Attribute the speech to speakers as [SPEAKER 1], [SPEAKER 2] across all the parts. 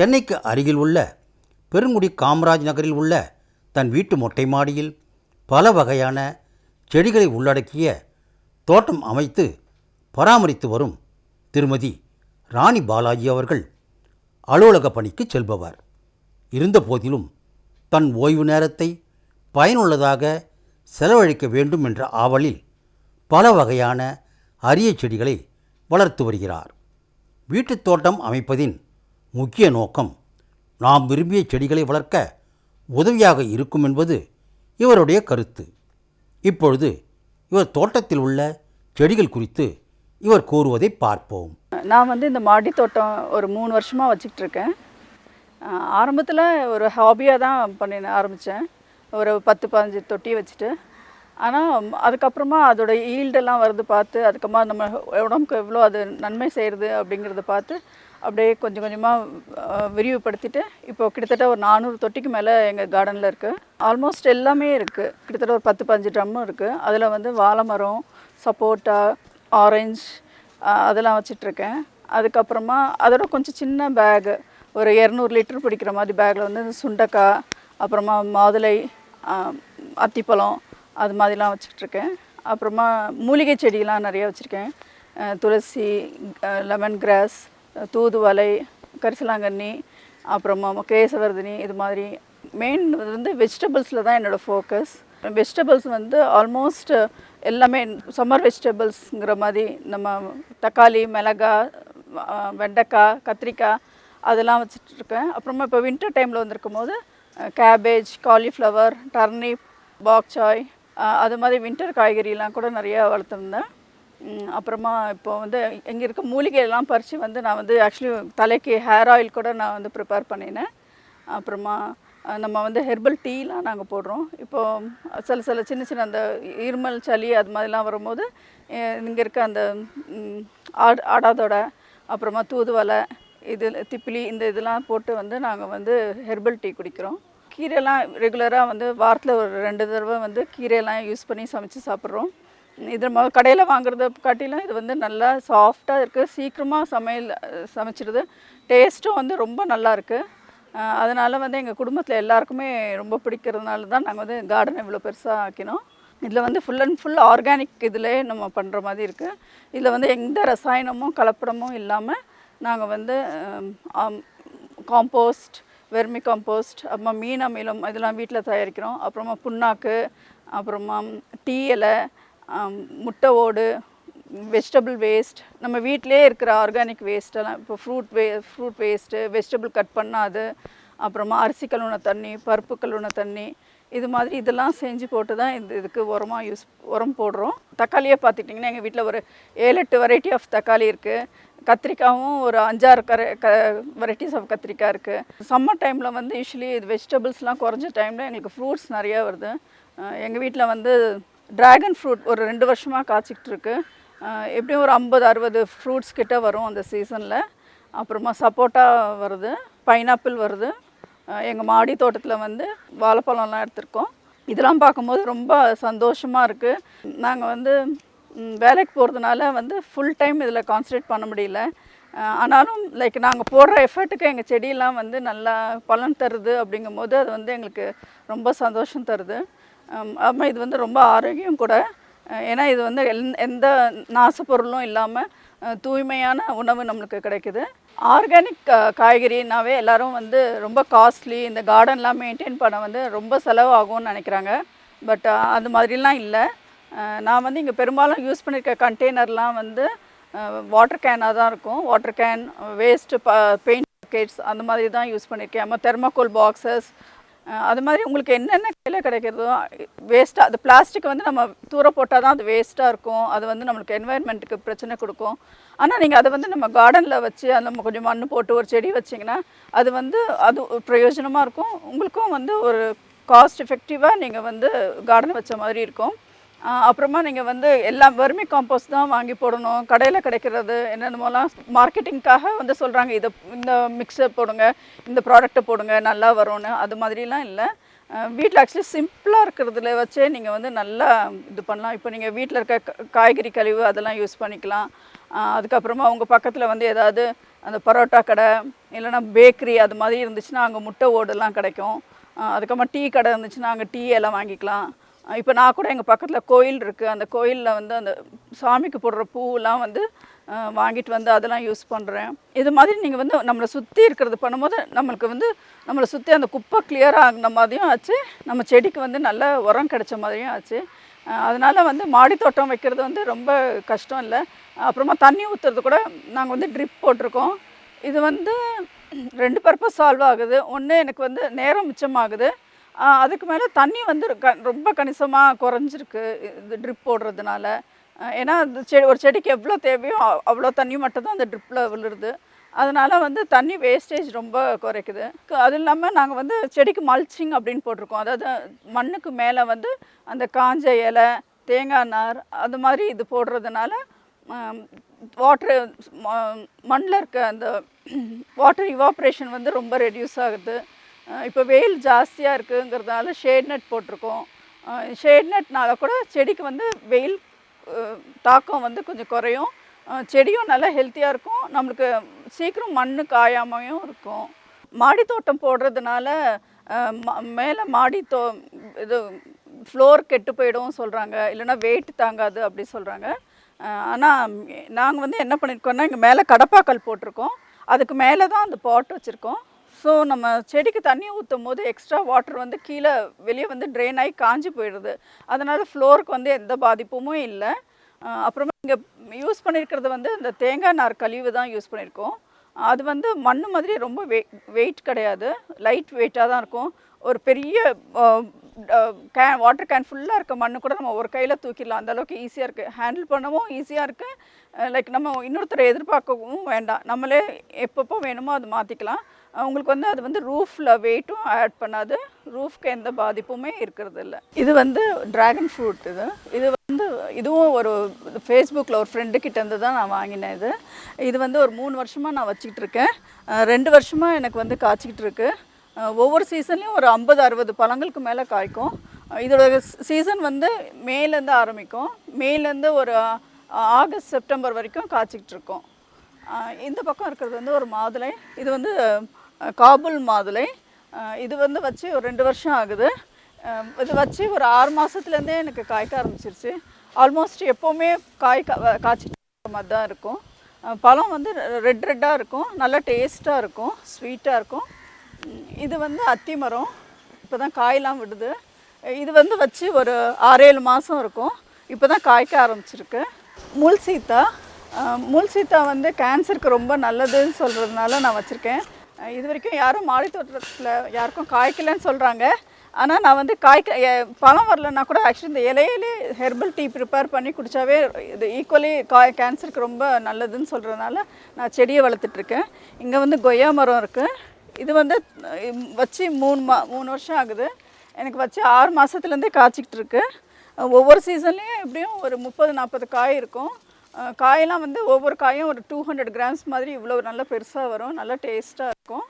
[SPEAKER 1] சென்னைக்கு அருகில் உள்ள பெருங்குடி காமராஜ் நகரில் உள்ள தன் வீட்டு மொட்டை மாடியில் பல வகையான செடிகளை உள்ளடக்கிய தோட்டம் அமைத்து பராமரித்து வரும் திருமதி ராணி பாலாஜி அவர்கள் அலுவலக பணிக்கு செல்பவர். இருந்தபோதிலும் தன் ஓய்வு நேரத்தை பயனுள்ளதாக செலவழிக்க வேண்டும் என்ற ஆவலில் பல வகையான அரிய செடிகளை வளர்த்து வருகிறார். வீட்டுத் தோட்டம் அமைப்பதின் முக்கிய நோக்கம் நாம் விரும்பிய செடிகளை வளர்க்க உதவியாக இருக்கும் என்பது இவருடைய கருத்து. இப்பொழுது இவர் தோட்டத்தில் உள்ள செடிகள் குறித்து இவர் கூறுவதை பார்ப்போம்.
[SPEAKER 2] நான் வந்து இந்த மாடி தோட்டம் ஒரு மூணு வருஷமாக வச்சுக்கிட்டு இருக்கேன் ஆரம்பத்தில் ஒரு ஹாபியாக தான் பண்ண ஆரம்பித்தேன் ஒரு பத்து பதினஞ்சு தொட்டி வச்சுட்டு. ஆனால் அதுக்கப்புறமா அதோட ஈல்டெல்லாம் வருது பார்த்து அதுக்கப்புறமா நம்ம உடம்புக்கு எவ்வளோ அது நன்மை செய்கிறது அப்படிங்கிறத பார்த்து அப்படியே கொஞ்சம் கொஞ்சமாக விரிவுபடுத்திட்டு இப்போ கிட்டத்தட்ட ஒரு நானூறு தொட்டிக்கு மேலே எங்கள் கார்டனில் இருக்குது ஆல்மோஸ்ட் எல்லாமே இருக்குது கிட்டத்தட்ட ஒரு பத்து பதினஞ்சு ட்ரம்மும் இருக்குது அதில் வந்து வாழை மரம் சப்போட்டா ஆரஞ்ச் அதெல்லாம் வச்சிட்ருக்கேன். அதுக்கப்புறமா அதோட கொஞ்சம் சின்ன பேகு ஒரு இரநூறு லிட்டர் பிடிக்கிற மாதிரி பேக்கில் வந்து சுண்டக்காய் அப்புறமா மாதுளை அத்திப்பழம் அது மாதிரிலாம் வச்சுட்ருக்கேன். அப்புறமா மூலிகை செடியெலாம் நிறைய வச்சுருக்கேன். துளசி லெமன் கிராஸ் தூதுவலை கரிசலாங்கண்ணி அப்புறமா கேசவர்தினி இது மாதிரி மெயின் வந்து வெஜிடபிள்ஸில் தான் என்னோடய ஃபோக்கஸ் வெஜிடபிள்ஸ் வந்து ஆல்மோஸ்ட் எல்லாமே சம்மர் வெஜிடபிள்ஸுங்கிற மாதிரி நம்ம தக்காளி மிளகா வெண்டைக்காய் கத்திரிக்காய் அதெல்லாம் வச்சுட்ருக்கேன். அப்புறமா இப்போ வின்டர் டைமில் வந்திருக்கும் போது கேபேஜ் காலிஃப்ளவர் டர்னிப் பாக்சாய் அது மாதிரி வின்டர் காய்கறிலாம் கூட நிறையா வளர்த்துருந்தேன். அப்புறமா இப்போ வந்து இங்கே இருக்க மூலிகையெல்லாம் பறித்து வந்து நான் வந்து ஆக்சுவலி தலைக்கு ஹேர் ஆயில் கூட நான் வந்து ப்ரிப்பேர் பண்ணினேன். அப்புறமா நம்ம வந்து ஹெர்பல் டீலாம் நாங்கள் போடுறோம். இப்போது சில சில சின்ன சின்ன அந்த இருமல் சளி அது மாதிரிலாம் வரும்போது இங்கே இருக்க அந்த ஆடு ஆடாதோட அப்புறமா தூதுவலை இது திப்பிலி இந்த இதெல்லாம் போட்டு வந்து நாங்கள் வந்து ஹெர்பல் டீ குடிக்கிறோம். கீரைலாம் ரெகுலராக வந்து வாரத்தில் ஒரு ரெண்டு தடவை வந்து கீரையெல்லாம் யூஸ் பண்ணி சமைச்சு சாப்பிட்றோம். இது நம்ம கடையில் வாங்குறத காட்டிலும் இது வந்து நல்லா சாஃப்டாக இருக்குது சீக்கிரமாக சமையல் அஹ், சமைச்சிடுது டேஸ்ட்டும் வந்து ரொம்ப நல்லா இருக்குது அதனால் வந்து எங்கள் குடும்பத்தில் எல்லாருக்குமே ரொம்ப பிடிக்கிறதுனால தான் நாங்கள் வந்து கார்டன் இவ்வளோ பெருசாக ஆக்கினோம். இதில் வந்து ஃபுல் அண்ட் ஃபுல் ஆர்கானிக் இதிலே நம்ம பண்ணுற மாதிரி இருக்குது இதில் வந்து எந்த ரசாயனமும் கலப்படமும் இல்லாமல் நாங்கள் வந்து காம்போஸ்ட் வெர்மி காம்போஸ்ட் அப்புறமா மீன் அமிலம் இதெல்லாம் வீட்டில் தயாரிக்கிறோம். அப்புறமா புண்ணாக்கு அப்புறமா டீ இலை முட்டை ஓடு வெஜிடபிள் வேஸ்ட் நம்ம வீட்டிலே இருக்கிற ஆர்கானிக் வேஸ்ட்டெல்லாம் இப்போ ஃப்ரூட் வே ஃப்ரூட் வேஸ்ட்டு வெஜிடபிள் கட் பண்ணாது அப்புறமா அரிசி கழுவுன தண்ணி பருப்பு கழுவுன தண்ணி இது மாதிரி இதெல்லாம் செஞ்சு போட்டு தான் இந்த இதுக்கு உரமாக யூஸ் உரம் போடுறோம். தக்காளியே பார்த்துக்கிட்டிங்கன்னா எங்கள் வீட்டில் ஒரு ஏழு எட்டு வெரைட்டி ஆஃப் தக்காளி இருக்குது கத்திரிக்காயும் ஒரு அஞ்சாறு கரை க வெரைட்டிஸ் ஆஃப் கத்திரிக்காய் இருக்குது சம்மர் டைமில் வந்து யூஸ்வலி இது வெஜிடபிள்ஸ்லாம் குறைஞ்ச டைமில் எங்களுக்கு ஃப்ரூட்ஸ் நிறையா வருது. எங்கள் வீட்டில் வந்து ட்ராகன் ஃப்ரூட் ஒரு ரெண்டு வருஷமாக காய்ச்சிக்கிட்டு இருக்கு எப்படியும் ஒரு ஐம்பது அறுபது ஃப்ரூட்ஸ் கிட்ட வரும் அந்த சீசனில் அப்புறமா சப்போட்டா வருது பைனாப்பிள் வருது. எங்கள் மாடி தோட்டத்தில் வந்து வாழைப்பழம்லாம் எடுத்திருக்கோம். இதெல்லாம் பார்க்கும்போது ரொம்ப சந்தோஷமாக இருக்குது நாங்கள் வந்து வேலைக்கு போகிறதுனால வந்து ஃபுல் டைம் இதில் கான்சன்ட்ரேட் பண்ண முடியல. ஆனாலும் லைக் நாங்கள் போடுற எஃபர்ட்டுக்கு எங்கள் செடியெல்லாம் வந்து நல்லா பலன் தருது அப்படிங்கும்போது அது வந்து எங்களுக்கு ரொம்ப சந்தோஷம் தருது. ஆமாம் இது வந்து ரொம்ப ஆரோக்கியம் கூட. ஏன்னா இது வந்து எல் எந்த நாசப்பொருளும் இல்லாமல் தூய்மையான உணவு நம்மளுக்கு கிடைக்குது. ஆர்கானிக் காய்கறினாவே எல்லோரும் வந்து ரொம்ப காஸ்ட்லி இந்த கார்டன்லாம் மெயின்டைன் பண்ண வந்து ரொம்ப செலவாகும்னு நினைக்கிறாங்க. பட் அது மாதிரிலாம் இல்லை. நான் வந்து இங்கே பெரும்பாலும் யூஸ் பண்ணியிருக்க கண்டெய்னர்லாம் வந்து வாட்டர் கேனாக தான் இருக்கும். வாட்டர் கேன் வேஸ்ட்டு ப பெயிண்ட் பக்கெட்ஸ் அந்த மாதிரி தான் யூஸ் பண்ணியிருக்கேன் நம்ம தெர்மாக்கோல் பாக்ஸஸ் அது மாதிரி உங்களுக்கு என்னென்ன கையில் கிடைக்கிறதோ வேஸ்ட்டாக அது பிளாஸ்டிக் வந்து நம்ம தூர போட்டால் தான் அது வேஸ்ட்டாக இருக்கும். அது வந்து நம்மளுக்கு என்வாயன்மெண்ட்டுக்கு பிரச்சனை கொடுக்கும். ஆனால் நீங்கள் அதை வந்து நம்ம கார்டனில் வச்சு அந்த நம்ம கொஞ்சம் மண் போட்டு ஒரு செடி வச்சிங்கன்னா அது வந்து அது ஒரு பிரயோஜனமாக இருக்கும். உங்களுக்கும் வந்து ஒரு காஸ்ட் எஃபெக்டிவாக நீங்கள் வந்து கார்டன் வச்ச மாதிரி இருக்கும். அப்புறமா நீங்கள் வந்து எல்லாம் வறுமை காம்போஸ்ட் தான் வாங்கி போடணும். கடையில் கிடைக்கிறது என்னென்னமோலாம் மார்க்கெட்டிங்க்காக வந்து சொல்கிறாங்க இதை இந்த மிக்சர் போடுங்க இந்த ப்ராடக்ட்டை போடுங்க நல்லா வரும்னு. அது மாதிரிலாம் இல்லை. வீட்டில் ஆக்சுவலி சிம்பிளாக இருக்கிறதுல வச்சே நீங்கள் வந்து நல்லா இது பண்ணலாம். இப்போ நீங்கள் வீட்டில் இருக்க க- காய்கறி கழிவு அதெல்லாம் யூஸ் பண்ணிக்கலாம். அதுக்கப்புறமா உங்கள் பக்கத்தில் வந்து ஏதாவது அந்த பரோட்டா கடை இல்லைன்னா பேக்கரி அது மாதிரி இருந்துச்சுன்னா அங்கே முட்டை ஓடுலாம் கிடைக்கும். அதுக்கப்புறமா டீ கடை இருந்துச்சுன்னா அங்கே டீ எல்லாம் வாங்கிக்கலாம். இப்போ நான் கூட எங்கள் பக்கத்தில் கோயில் இருக்குது அந்த கோயிலில் வந்து அந்த சாமிக்கு போடுற பூவெல்லாம் வந்து வாங்கிட்டு வந்து அதெல்லாம் யூஸ் பண்ணுறேன் இது மாதிரி நீங்கள் வந்து நம்மளை சுற்றி இருக்கிறது பண்ணும்போது நம்மளுக்கு வந்து நம்மளை சுற்றி அந்த குப்பை clear ஆகின மாதிரியும் ஆச்சு. நம்ம செடிக்கு வந்து நல்ல உரம் கிடைச்ச மாதிரியும் ஆச்சு. அதனால் வந்து மாடி தோட்டம் வைக்கிறது வந்து ரொம்ப கஷ்டம் இல்லை. அப்புறமா தண்ணி ஊற்றுறது கூட நாங்கள் வந்து ட்ரிப் போட்டிருக்கோம். இது வந்து ரெண்டு பர்பஸ் சால்வ் ஆகுது. ஒன்று எனக்கு வந்து நேரம் மிச்சமாகுது. அதுக்கு மேலே தண்ணி வந்து க ரொம்ப கணிசமாக குறைஞ்சிருக்கு இது ட்ரிப் போடுறதுனால. ஏன்னா இந்த செடி ஒரு செடிக்கு எவ்வளோ தேவையோ அவ்வளோ தண்ணி மட்டும்தான் அந்த ட்ரிப்பில் விழுருது அதனால் வந்து தண்ணி வேஸ்டேஜ் ரொம்ப குறைக்குது. அது இல்லாமல் நாங்கள் வந்து செடிக்கு மல்ச்சிங் அப்படின்னு போட்டிருக்கோம். அதாவது மண்ணுக்கு மேலே வந்து அந்த காஞ்ச இலை தேங்காய் நார் அது மாதிரி இது போடுறதுனால வாட்ரு மண்ணில் இருக்க அந்த வாட்டர் இவாப்ரேஷன் வந்து ரொம்ப ரெடியூஸ் ஆகுது. இப்போ வெயில் ஜாஸ்தியாக இருக்குங்கிறதுனால ஷேட் நெட் போட்டிருக்கோம். ஷேட் நெட்னால கூட செடிக்கு வந்து வெயில் தாக்கம் வந்து கொஞ்சம் குறையும். செடியும் நல்லா ஹெல்த்தியாக இருக்கும். நம்மளுக்கு சீக்கிரம் மண்ணு காயாமையும் இருக்கும். மாடி தோட்டம் போடுறதுனால ம- மேலே மாடி தோ இது ஃப்ளோர் கெட்டு போயிடும் சொல்கிறாங்க இல்லைன்னா வெயிட் தாங்காது அப்படி சொல்கிறாங்க ஆனால் நாங்கள் வந்து என்ன பண்ணியிருக்கோன்னா இங்கே மேலே கடப்பாக்கல் போட்டிருக்கோம். அதுக்கு மேலே தான் அந்த பாட் வச்சுருக்கோம். ஸோ நம்ம செடிக்கு தண்ணி ஊற்றும் போது எக்ஸ்ட்ரா வாட்டர் வந்து கீழே வெளியே வந்து ட்ரெயின் ஆகி காஞ்சி போயிடுது. அதனால் ஃப்ளோருக்கு வந்து எந்த பாதிப்பும் இல்லை. அப்புறமா இங்கே யூஸ் பண்ணியிருக்கிறது வந்து இந்த தேங்காய் நார் கழிவு தான் யூஸ் பண்ணியிருக்கோம் அது வந்து மண் மாதிரி ரொம்ப வெ வெயிட் கிடையாது. லைட் வெயிட்டாக தான் இருக்கும். ஒரு பெரிய கேன் வாட்டர் கேன் ஃபுல்லாக இருக்க மண்ணு கூட நம்ம ஒரு கையில் தூக்கிடலாம். அந்தளவுக்கு ஈஸியாக இருக்குது ஹேண்டில் பண்ணவும் ஈஸியாக இருக்குது லைக் நம்ம இன்னொருத்தரை எதிர்பார்க்கவும் வேண்டாம். நம்மளே எப்பப்போ வேணுமோ அது மாற்றிக்கலாம் உங்களுக்கு வந்து அது வந்து ரூஃபில் வெயிட்டும் ஆட் பண்ணாது. ரூஃப்க்கு எந்த பாதிப்புமே இருக்கிறது இல்லை இது வந்து ட்ராகன் ஃப்ரூட் இது. இது வந்து இதுவும் ஒரு ஃபேஸ்புக்கில் ஒரு ஃப்ரெண்டு கிட்டேருந்து தான் நான் வாங்கினேன் இது. இது வந்து ஒரு மூணு வருஷமாக நான் வச்சுக்கிட்டு இருக்கேன். ரெண்டு வருஷமாக எனக்கு வந்து காய்ச்சிக்கிட்டு இருக்கு. ஒவ்வொரு சீசன்லேயும் ஒரு ஐம்பது அறுபது பழங்களுக்கு மேலே காய்க்கும். இதோட சீசன் வந்து மேலேருந்து ஆரம்பிக்கும். மேலேருந்து ஒரு ஆகஸ்ட் செப்டம்பர் வரைக்கும் காய்ச்சிக்கிட்டு இருக்கோம். இந்த பக்கம் இருக்கிறது வந்து ஒரு மாதுளை. இது வந்து காபுல் மாதுளை. இது வந்து வச்சு ஒரு ரெண்டு வருஷம் ஆகுது. இது வச்சு ஒரு ஆறு மாதத்துலேருந்தே எனக்கு காய்க்க ஆரம்பிச்சிருச்சு. ஆல்மோஸ்ட் எப்போவுமே காய் கா காய்ச்சிட்டு மாதிரி தான் இருக்கும். பழம் வந்து ரெட் ரெட்டாக இருக்கும். நல்லா டேஸ்ட்டாக இருக்கும். ஸ்வீட்டாக இருக்கும். இது வந்து அத்தி மரம். இப்போ தான் காயெலாம் விடுது. இது வந்து வச்சு ஒரு ஆறேழு மாதம் இருக்கும். இப்போ தான் காய்க்க ஆரம்பிச்சிருக்கு. முள் சீத்தா. முள் சீத்தா வந்து கேன்சருக்கு ரொம்ப நல்லதுன்னு சொல்கிறதுனால நான் வச்சுருக்கேன். இது வரைக்கும் யாரும் மாடி தோட்டத்தில் யாருக்கும் காய்க்கலன்னு சொல்கிறாங்க ஆனால் நான் வந்து காய்க்க எ- பழம் வரலன்னா கூட ஆக்சுவலி இந்த இலையிலே ஹெர்பல் டீ ப்ரிப்பேர் பண்ணி குடித்தாவே இது ஈக்குவலி காய் கேன்சருக்கு ரொம்ப நல்லதுன்னு சொல்கிறதுனால நான் செடியை வளர்த்துட்ருக்கேன். இங்கே வந்து கொய்யா மரம் இருக்குது இது வந்து வச்சு மூணு மா மூணு வருஷம் ஆகுது. எனக்கு வச்சு ஆறு மாதத்துலேருந்தே காய்ச்சிக்கிட்டு இருக்கு ஒவ்வொரு சீசன்லேயும் எப்படியும் ஒரு முப்பது நாற்பது காய் இருக்கும். காயெல்லாம் வந்து ஒவ்வொரு காயும் ஒரு டூ ஹண்ட்ரட் கிராம்ஸ் மாதிரி இவ்வளோ நல்லா பெருசாக வரும் நல்லா டேஸ்ட்டாக இருக்கும்.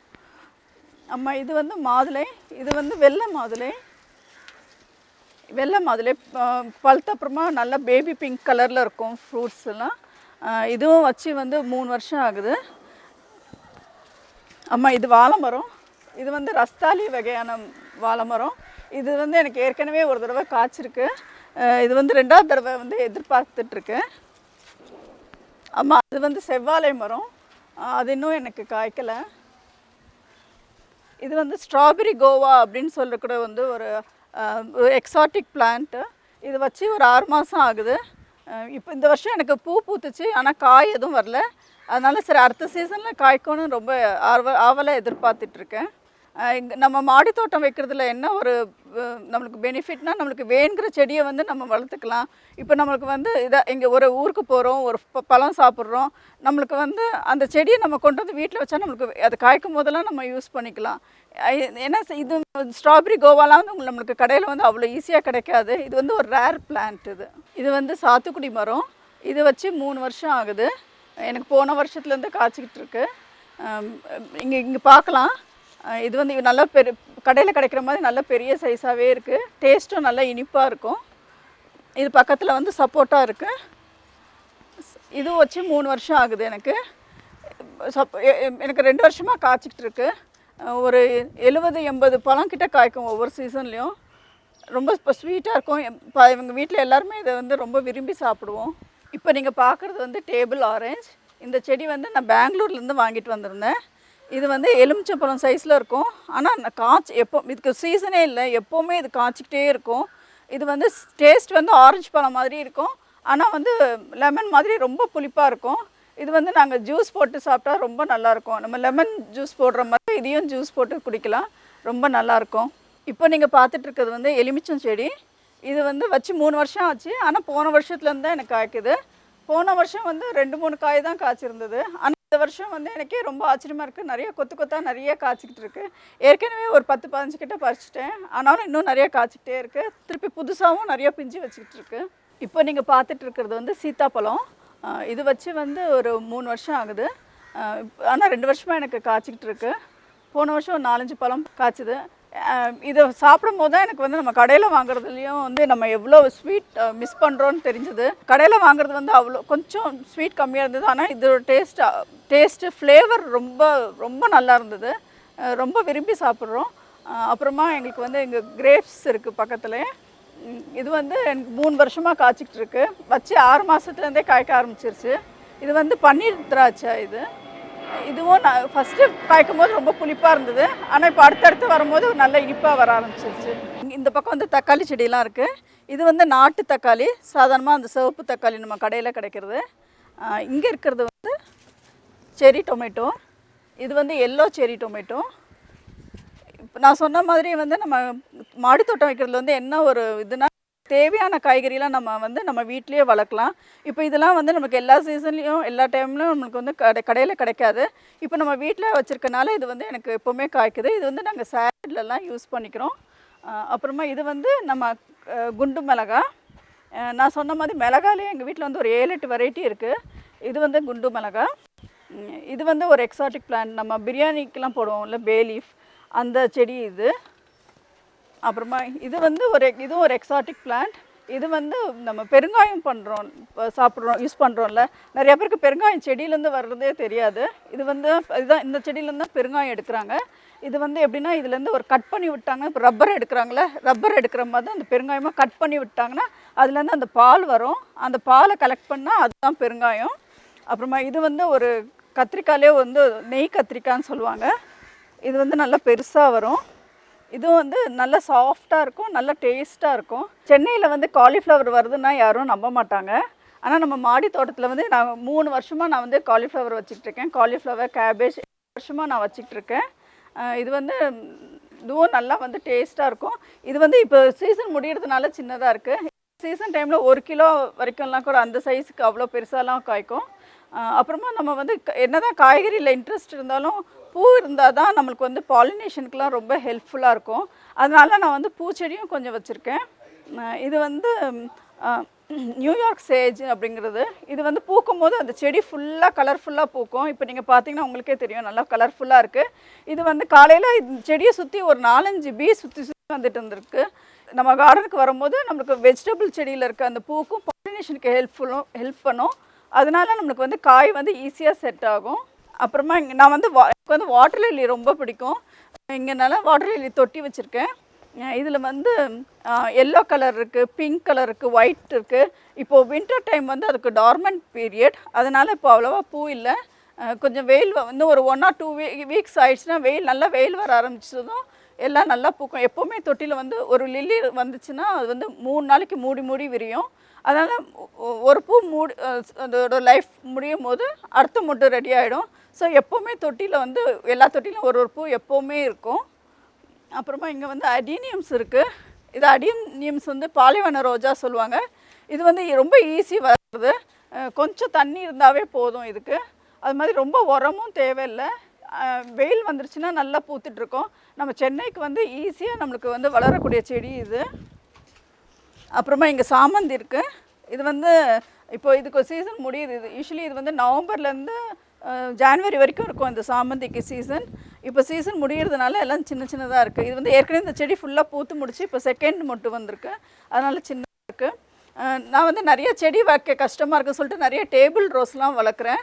[SPEAKER 2] அம்மா இது வந்து மாதுளை இது வந்து வெள்ளை மாதுளை. வெள்ளை மாதுளை பழுத்தப்புறமா அப்புறமா நல்லா பேபி பிங்க் கலரில் இருக்கும் ஃப்ரூட்ஸ் எல்லாம். இதுவும் வச்சு வந்து மூணு வருஷம் ஆகுது. அம்மா இது வாழை மரம் இது வந்து ரஸ்தாலி வகையான வாழை மரம் இது வந்து எனக்கு ஏற்கனவே ஒரு தடவை காய்ச்சிருக்கு. இது வந்து ரெண்டாவது தடவை வந்து எதிர்பார்த்துட்ருக்கேன் அம்மா அது வந்து செவ்வாழை மரம். அது இன்னும் எனக்கு காய்க்கலை. இது வந்து ஸ்ட்ராபெரி கோவா அப்படின்னு சொல்ல கூட வந்து ஒரு எக்ஸாட்டிக் பிளான்ட்டு இது வச்சு ஒரு ஆறு மாதம் ஆகுது. இப்போ இந்த வருஷம் எனக்கு பூ பூத்துச்சு ஆனால் காய் எதுவும் வரல. அதனால் சரி அடுத்த சீசனில் காய்க்கணும்னு ரொம்ப ஆர்வ ஆவலாக எதிர்பார்த்துட்ருக்கேன் நம்ம மாடி தோட்டம் வைக்கிறதுல என்ன ஒரு நம்மளுக்கு பெனிஃபிட்னா நம்மளுக்கு வேணுங்கிற செடியை வந்து நம்ம வளர்த்துக்கலாம். இப்போ நம்மளுக்கு வந்து இதை இங்கே ஒரு ஊருக்கு போகிறோம் ஒரு ப- பழம் சாப்பிட்றோம். நம்மளுக்கு வந்து அந்த செடியை நம்ம கொண்டு வந்து வீட்டில் வச்சா நம்மளுக்கு அது காய்க்கும் போதெல்லாம் நம்ம யூஸ் பண்ணிக்கலாம். ஏன்னா இது ஸ்ட்ராபெரி கோவாலாம் வந்து உங்களுக்கு நம்மளுக்கு கடையில் வந்து அவ்வளோ ஈஸியாக கிடைக்காது. இது வந்து ஒரு ரேர் பிளான்ட் இது. இது வந்து சாத்துக்குடி மரம். இது வச்சு மூணு வருஷம் ஆகுது. எனக்கு போன வருஷத்துலேருந்து காய்ச்சிக்கிட்டு இருக்கு. இங்கே இங்கே பார்க்கலாம். இது வந்து நல்ல பெரு கடையில் கிடைக்கிற மாதிரி நல்ல பெரிய சைஸாகவே இருக்குது டேஸ்ட்டும் நல்லா இனிப்பாக இருக்கும். இது பக்கத்தில் வந்து சப்போட்டாக இருக்குது இது வச்சு மூணு வருஷம் ஆகுது எனக்கு. சப் எனக்கு ரெண்டு வருஷமாக காய்ச்சிக்கிட்டு இருக்கு. ஒரு எழுபது எண்பது பழம் கிட்ட காய்க்கும் ஒவ்வொரு சீசன்லேயும் ரொம்ப இப்போ ஸ்வீட்டாக இருக்கும். இப்போ இவங்க வீட்டில் எல்லாருமே இதை வந்து ரொம்ப விரும்பி சாப்பிடுவோம். இப்போ நீங்கள் பார்க்குறது வந்து டேபிள் ஆரஞ்ச் இந்த செடி வந்து நான் பெங்களூர்லேருந்து வாங்கிட்டு வந்திருந்தேன். இது வந்து எலுமிச்சம்பழம் சைஸில் இருக்கும். ஆனால் காய்ச்சி எப்போ இதுக்கு சீசனே இல்லை. எப்போவுமே இது காய்ச்சிக்கிட்டே இருக்கும். இது வந்து டேஸ்ட் வந்து ஆரஞ்சு பழம் மாதிரி இருக்கும். ஆனால் வந்து லெமன் மாதிரி ரொம்ப புளிப்பாக இருக்கும். இது வந்து நாங்கள் ஜூஸ் போட்டு சாப்பிட்டா ரொம்ப நல்லாயிருக்கும் நம்ம லெமன் ஜூஸ் போடுற மாதிரி இதையும் ஜூஸ் போட்டு குடிக்கலாம். ரொம்ப நல்லாயிருக்கும் இப்போ நீங்கள் பார்த்துட்ருக்கிறது வந்து எலுமிச்சம் செடி. இது வந்து வச்சு மூணு வருஷம் ஆச்சு. ஆனால் போன வருஷத்துலேருந்து தான் எனக்கு காய்க்குது. போன வருஷம் வந்து ரெண்டு மூணு காய் தான் காய்ச்சிருந்தது. ஆனால் இந்த வருஷம் வந்து எனக்கே ரொம்ப ஆச்சரியமாக இருக்குது நிறைய கொத்து கொத்தாக நிறைய காய்ச்சிக்கிட்டு இருக்குது ஏற்கனவே ஒரு பத்து பதினஞ்சு கிட்ட பறிச்சிட்டேன். ஆனாலும் இன்னும் நிறைய காய்ச்சிக்கிட்டே இருக்குது திருப்பி புதுசாகவும் நிறைய பிஞ்சு வச்சுக்கிட்டு இருக்கு. இப்போ நீங்கள் பார்த்துட்டு இருக்கிறது வந்து சீத்தாப்பழம். இது வச்சு வந்து ஒரு மூணு வருஷம் ஆகுது. ஆனால் ரெண்டு வருஷமாக எனக்கு காய்ச்சிக்கிட்டு இருக்கு. போன வருஷம் ஒரு நாலஞ்சு பழம் காய்ச்சிது. இதை சாப்பிடும் போது தான் எனக்கு வந்து நம்ம கடையில் வாங்குறதுலையும் வந்து நம்ம எவ்வளோ ஸ்வீட் மிஸ் பண்ணுறோன்னு தெரிஞ்சது. கடையில் வாங்குறது வந்து அவ்வளோ கொஞ்சம் ஸ்வீட் கம்மியாக இருந்தது. ஆனால் இதோட டேஸ்ட் டேஸ்ட்டு ஃப்ளேவர் ரொம்ப ரொம்ப நல்லா இருந்தது. ரொம்ப விரும்பி சாப்பிட்றோம். அப்புறமா எங்களுக்கு வந்து எங்கள் கிரேப்ஸ் இருக்குது பக்கத்துலேயே இது வந்து எனக்கு மூணு வருஷமாக காய்ச்சிக்கிட்டு இருக்கு. வச்சு ஆறு மாதத்துலேருந்தே காய்க்க ஆரம்பிச்சிருச்சு. இது வந்து பன்னீர் திராட்சை இது. இதுவும் நான் ஃபஸ்ட்டு பார்க்கும்போது ரொம்ப புளிப்பாக இருந்தது. ஆனால் இப்போ அடுத்தடுத்து வரும்போது நல்ல இனிப்பாக வர ஆரம்பிச்சிருச்சு. இந்த பக்கம் வந்து தக்காளி செடியெலாம் இருக்குது இது வந்து நாட்டு தக்காளி. சாதாரணமாக அந்த சிவப்பு தக்காளி நம்ம கடையில் கிடைக்கிறது. இங்கே இருக்கிறது வந்து செரி டொமேட்டோ. இது வந்து எல்லோ செரி டொமேட்டோ. இப்போ நான் சொன்ன மாதிரி வந்து நம்ம மாடி தோட்டம் வைக்கிறதுல வந்து என்ன ஒரு இதுனா தேவையான காய்கறிலாம் நம்ம வந்து நம்ம வீட்லேயே வளர்க்கலாம். இப்போ இதெல்லாம் வந்து நமக்கு எல்லா சீசன்லேயும் எல்லா டைம்லையும் நமக்கு வந்து கடை கடையில் கிடைக்காது. இப்போ நம்ம வீட்டில் வச்சுருக்கனால இது வந்து எனக்கு எப்போவுமே காய்க்குது. இது வந்து நாங்கள் சேலட்லலாம் யூஸ் பண்ணிக்கிறோம். அப்புறமா இது வந்து நம்ம குண்டு மிளகா. நான் சொன்ன மாதிரி மிளகாலே எங்கள் வீட்டில் வந்து ஒரு ஏழு எட்டு வெரைட்டி இருக்குது இது வந்து குண்டு மிளகா. இது வந்து ஒரு எக்ஸாட்டிக் பிளான்ட் நம்ம பிரியாணிக்கெலாம் போடுவோம்ல பே லீஃப் அந்த செடி இது. அப்புறமா இது வந்து ஒரு இதுவும் ஒரு எக்ஸாட்டிக் பிளான்ட் இது வந்து நம்ம பெருங்காயம் பண்ணுறோம் சாப்பிட்றோம் யூஸ் பண்ணுறோம்ல நிறைய பேருக்கு பெருங்காயம் செடியிலேருந்து வர்றதே தெரியாது. இது வந்து இதுதான் இந்த செடியிலேருந்து தான் பெருங்காயம் எடுக்கிறாங்க. இது வந்து எப்படின்னா இதுலேருந்து ஒரு கட் பண்ணி விட்டாங்க இப்போ ரப்பர் எடுக்கிறாங்களே ரப்பர் எடுக்கிற மாதிரி தான் அந்த பெருங்காயமாக கட் பண்ணி விட்டாங்கன்னா அதுலேருந்து அந்த பால் வரும். அந்த பாலை கலெக்ட் பண்ணால் அதுதான் பெருங்காயம். அப்புறமா இது வந்து ஒரு கத்திரிக்காயிலே வந்து நெய் கத்திரிக்காய்ன்னு சொல்லுவாங்க. இது வந்து நல்லா பெருசாக வரும். இதுவும் வந்து நல்ல சாஃப்டாக இருக்கும் நல்ல டேஸ்ட்டாக இருக்கும். சென்னையில் வந்து காலிஃப்ளவர் வருதுன்னா யாரும் நம்ப மாட்டாங்க. ஆனால் நம்ம மாடி தோட்டத்தில் வந்து நான் மூணு வருஷமாக நான் வந்து காலிஃப்ளவர் வச்சுக்கிட்டுருக்கேன் காலிஃப்ளவர் கேபேஜ் வருஷமாக நான் வச்சுக்கிட்டுருக்கேன் இது வந்து இதுவும் நல்லா வந்து டேஸ்ட்டாக இருக்கும். இது வந்து இப்போ சீசன் முடியறதுனால சின்னதாக இருக்குது சீசன் டைமில் ஒரு கிலோ வரைக்கும்லாம் கூட அந்த சைஸுக்கு அவ்வளோ பெருசாலாம் காய்க்கும். அப்புறமா நம்ம வந்து க- என்னதான் காய்கறியில் இன்ட்ரெஸ்ட் இருந்தாலும் பூ இருந்தால் தான் நம்மளுக்கு வந்து பாலினேஷனுக்குலாம் ரொம்ப ஹெல்ப்ஃபுல்லாக இருக்கும். அதனால நான் வந்து பூச்செடியும் கொஞ்சம் வச்சுருக்கேன். இது வந்து நியூயார்க் சேஜ் அப்படிங்கிறது. இது வந்து பூக்கும் போது அந்த செடி ஃபுல்லாக கலர்ஃபுல்லாக பூக்கும். இப்போ நீங்கள் பார்த்தீங்கன்னா உங்களுக்கே தெரியும் நல்லா கலர்ஃபுல்லாக இருக்குது இது வந்து காலையில் இந்த செடியை சுற்றி ஒரு நாலஞ்சு பீ சுற்றி சுற்றி வந்துட்டு இருந்திருக்கு. நம்ம கார்டனுக்கு வரும்போது நம்மளுக்கு வெஜிடபிள் செடியில் இருக்க அந்த பூக்கும் பாலினேஷனுக்கு ஹெல்ப்ஃபுல்லும் ஹெல்ப் பண்ணும். அதனால நம்மளுக்கு வந்து காய் வந்து ஈஸியாக செட் ஆகும். அப்புறமா இங்கே நான் வந்து வா எனக்கு வந்து வாட்டர் லில்லி ரொம்ப பிடிக்கும். இங்கே நல்லா வாட்டர் லில்லி தொட்டி வச்சுருக்கேன். இதில் வந்து எல்லோ கலர் இருக்குது பிங்க் கலர் இருக்குது ஒயிட் இருக்குது இப்போது வின்டர் டைம் வந்து அதுக்கு டார்மெண்ட் பீரியட் அதனால் இப்போ அவ்வளோவா பூ இல்லை. கொஞ்சம் வெயில் வ- ஒரு ஒன் ஆர் டூ வீ வீக்ஸ் ஆயிடுச்சுன்னா வெயில் நல்லா வெயில் வர ஆரம்பிச்சதும் எல்லாம் நல்லா பூக்கும். எப்போவுமே தொட்டியில் வந்து ஒரு லில்லி வந்துச்சுன்னா அது வந்து மூணு நாளைக்கு மூடி மூடி விரியும். அதனால் ஒரு பூ மூடி அதோட லைஃப் முடியும் போது அடுத்த முட்டு ரெடி ஆகிடும் ஸோ எப்போவுமே தொட்டியில் வந்து எல்லா தொட்டிலும் ஒரு ஒரு பூ எப்போவுமே இருக்கும். அப்புறமா இங்கே வந்து அடீனியம்ஸ் இருக்குது இது அடீனியம்ஸ் வந்து பாலைவன ரோஜா சொல்லுவாங்க. இது வந்து ரொம்ப ஈஸி வர்றது. கொஞ்சம் தண்ணி இருந்தாவே போதும் இதுக்கு. அது மாதிரி ரொம்ப உரமும் தேவையில்லை. வெயில் வந்துருச்சுன்னா நல்லா பூத்துட்ருக்கோம் நம்ம சென்னைக்கு வந்து ஈஸியாக நம்மளுக்கு வந்து வளரக்கூடிய செடி இது. அப்புறமா இங்கே சாமந்தி இருக்குது இது வந்து இப்போ இதுக்கு சீசன் முடியுது. இது யூஸ்வலி இது வந்து நவம்பர்லேருந்து ஜான்வரி வரைக்கும் இருக்கும் இந்த சாமந்திக்கு சீசன் இப்போ சீசன் முடிகிறதுனால எல்லாம் சின்ன சின்னதாக இருக்குது இது வந்து ஏற்கனவே இந்த செடி ஃபுல்லாக பூத்து முடிச்சு இப்போ செகண்ட் மொட்டு வந்திருக்கு. அதனால் சின்ன இருக்குது நான் வந்து நிறைய செடி வைக்க கஷ்டமாக இருக்குன்னு சொல்லிட்டு நிறைய டேபிள் ரோஸ்லாம் வளர்க்குறேன்.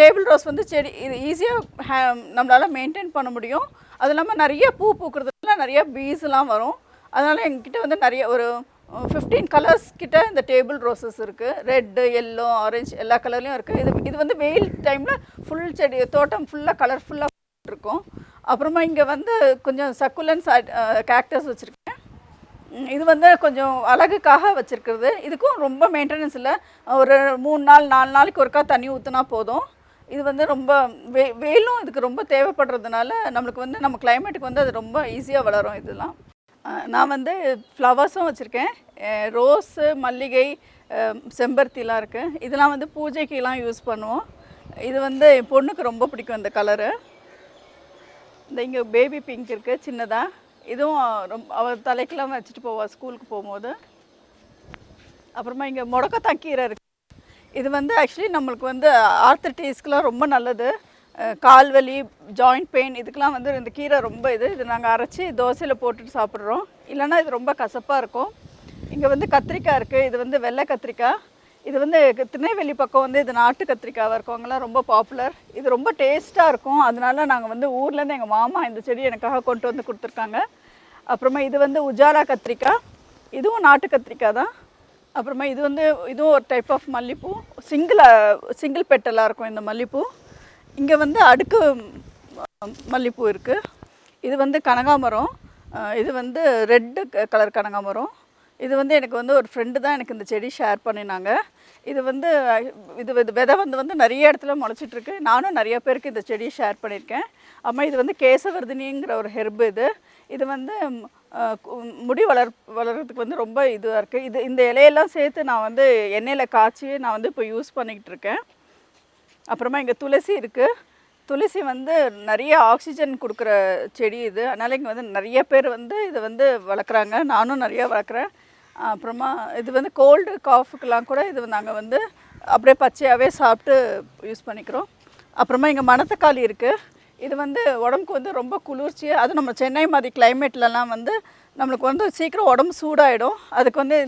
[SPEAKER 2] டேபிள் ரோஸ் வந்து செடி இது ஈஸியாக நம்மளால் மெயின்டைன் பண்ண முடியும். அது இல்லாமல் நிறைய பூ பூக்கிறதுனால நிறைய பீஸ்லாம் வரும். அதனால் எங்ககிட்ட வந்து நிறைய ஒரு Oh, ஃபிஃப்டீன் கலர்ஸ் கிட்ட இந்த டேபிள் ரோசஸ் இருக்குது ரெட்டு எல்லோ ஆரஞ்சு எல்லா கலர்லேயும் இருக்குது இது இது வந்து வெயில் டைமில் ஃபுல் செடி தோட்டம் ஃபுல்லாக கலர்ஃபுல்லாக இருக்கும். அப்புறமா இங்கே வந்து கொஞ்சம் சக்குலன்ஸ் கேக்டஸ் வச்சுருக்கேன். இது வந்து கொஞ்சம் அழகுக்காக வச்சுருக்கிறது. இதுக்கும் ரொம்ப மெயின்டெனன்ஸ் இல்லை. ஒரு மூணு நாள் நாலு நாளைக்கு ஒருக்கா தண்ணி ஊற்றுனா போதும். இது வந்து ரொம்ப வெ வெயிலும் இதுக்கு ரொம்ப தேவைப்படுறதுனால நம்மளுக்கு வந்து நம்ம கிளைமேட்டுக்கு வந்து அது ரொம்ப ஈஸியாக வளரும் இதெல்லாம். நான் வந்து ஃப்ளவர்ஸும் வச்சுருக்கேன். ரோஸு மல்லிகை செம்பருத்திலாம் இருக்குது இதெல்லாம் வந்து பூஜைக்கெலாம் யூஸ் பண்ணுவோம். இது வந்து என் பொண்ணுக்கு ரொம்ப பிடிக்கும் இந்த கலரு இந்த இங்கே பேபி பிங்க் இருக்குது சின்னதாக இதுவும் ரொம்ப அவள் தலைக்கெல்லாம் வச்சுட்டு போவாள் ஸ்கூலுக்கு போகும்போது. அப்புறமா இங்கே முடக்கத்தான் கீரை இருக்குது இது வந்து ஆக்சுவலி நம்மளுக்கு வந்து ஆர்த்தட்டிஸ்க்கெலாம் ரொம்ப நல்லது. கால்வலி கால் வலி ஜாயிண்ட் பெயின் இதுக்கெலாம் வந்து இந்த கீரை ரொம்ப இது. இது நாங்கள் அரைச்சி தோசையில் போட்டுட்டு சாப்பிட்றோம். இல்லைன்னா இது ரொம்ப கசப்பாக இருக்கும். இங்கே வந்து கத்திரிக்காய் இருக்குது இது வந்து வெள்ளை கத்திரிக்காய். இது வந்து திருநெல்வேலி பக்கம் வந்து இது நாட்டு கத்திரிக்காவாக இருக்கவங்கலாம் ரொம்ப பாப்புலர் இது ரொம்ப டேஸ்ட்டாக இருக்கும். அதனால நாங்கள் வந்து ஊர்லேருந்து எங்கள் மாமா இந்த செடி எனக்காக கொண்டு வந்து கொடுத்துருக்காங்க. அப்புறமா இது வந்து உஜாலா கத்திரிக்காய். இதுவும் நாட்டு கத்திரிக்காய் தான். அப்புறமா இது வந்து இதுவும் ஒரு டைப் ஆஃப் மல்லிப்பூ. சிங்கிள் சிங்கிள் பெட்டலாக இருக்கும் இந்த மல்லிப்பூ. இங்கே வந்து அடுக்கு மல்லிகைப்பூ மல்லிப்பூ இருக்குது இது வந்து கனகாமரம். இது வந்து ரெட்டு கலர் கனகாமரம். இது வந்து எனக்கு வந்து ஒரு ஃப்ரெண்டு தான் எனக்கு இந்த செடி ஷேர் பண்ணினாங்க. இது வந்து இது இது விதை வந்து வந்து நிறைய இடத்துல முளைச்சிட்ருக்கு நானும் நிறைய பேருக்கு இந்த செடியை ஷேர் பண்ணியிருக்கேன். அம்மா இது வந்து கேசவர்தினிங்கிற ஒரு ஹெர்பு இது. இது வந்து முடி வளர் வளர்கிறதுக்கு வந்து ரொம்ப இதுவாக இருக்குது இது இந்த இலையெல்லாம் சேர்த்து நான் வந்து எண்ணெயில் காய்ச்சி நான் வந்து இப்போ யூஸ் பண்ணிக்கிட்டு இருக்கேன். அப்புறமா இங்கே துளசி இருக்குது துளசி வந்து நிறைய ஆக்சிஜன் கொடுக்குற செடி இது. அதனால் இங்கே வந்து நிறைய பேர் வந்து இதை வந்து வளர்க்குறாங்க. நானும் நிறையா வளர்க்குறேன். அப்புறமா இது வந்து கோல்டு காஃபுக்கெலாம் கூட இது நாங்கள் வந்து அப்படியே பச்சையாகவே சாப்பிட்டு யூஸ் பண்ணிக்கிறோம். அப்புறமா இங்கே மணத்தக்காளி இருக்குது இது வந்து உடம்புக்கு வந்து ரொம்ப குளிர்ச்சி. அது நம்ம சென்னை மாதிரி கிளைமேட்லலாம் வந்து நம்மளுக்கு வந்து சீக்கிரம் உடம்பு சூடாகிடும் அதுக்கு வந்து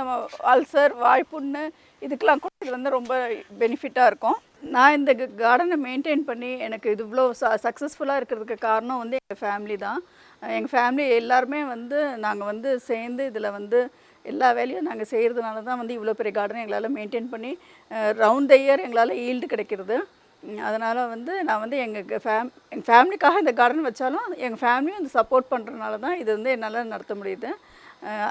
[SPEAKER 2] நம்ம அல்சர் வாய்ப்புண்ணு இதுக்கெலாம் கூட இது வந்து ரொம்ப பெனிஃபிட்டாக இருக்கும். நான் இந்த கார்டனை மெயின்டைன் பண்ணி எனக்கு இது இவ்வளோ ச சக்ஸஸ்ஃபுல்லாக இருக்கிறதுக்கு காரணம் வந்து எங்கள் ஃபேமிலி தான். எங்கள் ஃபேமிலி எல்லாருமே வந்து நாங்கள் வந்து சேர்ந்து இதில் வந்து எல்லா வேலையும் நாங்கள் செய்கிறதுனால தான் வந்து இவ்வளோ பெரிய கார்டனை எங்களால் மெயின்டைன் பண்ணி ரவுண்ட் த இயர் எங்களால் ஈல்டு கிடைக்கிறது. அதனால் வந்து நான் வந்து எங்கள் ஃபேம் எங்கள் ஃபேமிலிக்காக இந்த கார்டன் வச்சாலும் எங்கள் ஃபேமிலியும் இந்த சப்போர்ட் பண்ணுறதுனால தான் இது வந்து என்னால் நடத்த முடியுது.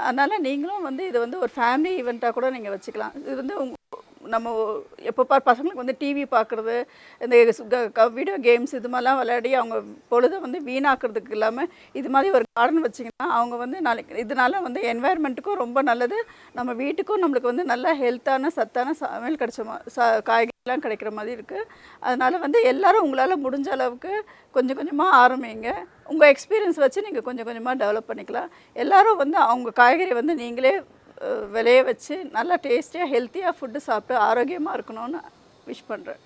[SPEAKER 2] அதனால் நீங்களும் வந்து இது வந்து ஒரு ஃபேமிலி ஈவெண்ட்டாக கூட நீங்கள் வச்சுக்கலாம். இது வந்து உங்கள் நம்ம எப்போ பார் பசங்களுக்கு வந்து டிவி பார்க்குறது இந்த வீடியோ கேம்ஸ் இது மாதிரிலாம் விளையாடி அவங்க பொழுதை வந்து வீணாக்குறதுக்கு இல்லாமல் இது மாதிரி ஒரு கார்டன் வச்சிங்கன்னா அவங்க வந்து நாளைக்கு இதனால வந்து என்வாயர்மெண்ட்டுக்கும் ரொம்ப நல்லது. நம்ம வீட்டுக்கும் நம்மளுக்கு வந்து நல்ல ஹெல்த்தான சத்தான சமையல் கிடைச்ச மா ச காய்கறிலாம் கிடைக்கிற மாதிரி இருக்குது அதனால் வந்து எல்லோரும் உங்களால் முடிஞ்ச அளவுக்கு கொஞ்சம் கொஞ்சமாக ஆரம்பிங்க. உங்கள் எக்ஸ்பீரியன்ஸ் வச்சு நீங்கள் கொஞ்சம் கொஞ்சமாக டெவலப் பண்ணிக்கலாம். எல்லோரும் வந்து அவங்க காய்கறி வந்து நீங்களே விளைய வச்சு நல்லா டேஸ்டியாக ஹெல்த்தியாக ஃபுட்டு சாப்பிட்டு ஆரோக்கியமாக இருக்கணும்னு விஷ் பண்ணுறேன்